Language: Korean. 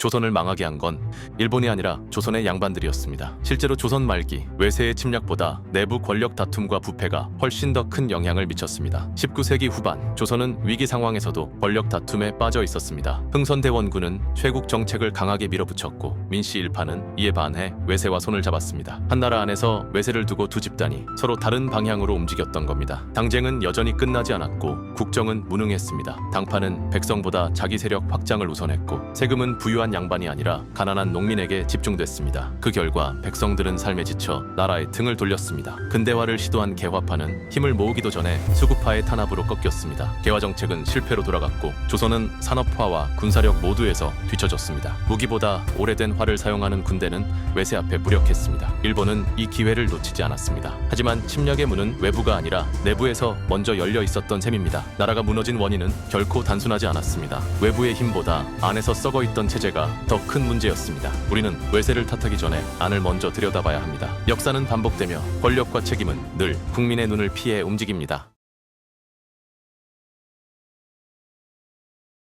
조선을 망하게 한 건 일본이 아니라 조선의 양반들이었습니다. 실제로 조선 말기 외세의 침략보다 내부 권력 다툼과 부패가 훨씬 더 큰 영향을 미쳤습니다. 19세기 후반 조선은 위기 상황에서도 권력 다툼에 빠져 있었습니다. 흥선대원군은 최국 정책을 강하게 밀어붙였고 민씨 일파는 이에 반해 외세와 손을 잡았습니다. 한 나라 안에서 외세를 두고 두 집단이 서로 다른 방향으로 움직였던 겁니다. 당쟁은 여전히 끝나지 않았고 국정은 무능했습니다. 당파는 백성보다 자기 세력 확장을 우선했고 세금은 부유한 양반이 아니라 가난한 농민에게 집중됐습니다. 그 결과 백성들은 삶에 지쳐 나라의 등을 돌렸습니다. 근대화를 시도한 개화파는 힘을 모으기도 전에 수구파의 탄압으로 꺾였습니다. 개화 정책은 실패로 돌아갔고 조선은 산업화와 군사력 모두에서 뒤처졌습니다. 무기보다 오래된 활을 사용하는 군대는 외세 앞에 무력했습니다. 일본은 이 기회를 놓치지 않았습니다. 하지만 침략의 문은 외부가 아니라 내부에서 먼저 열려 있었던 셈입니다. 나라가 무너진 원인은 결코 단순하지 않았습니다. 외부의 힘보다 안에서 썩어 있던 체제가 더 큰 문제였습니다. 우리는 외세를 탓하기 전에 안을 먼저 들여다봐야 합니다. 역사는 반복되며 권력과 책임은 늘 국민의 눈을 피해 움직입니다.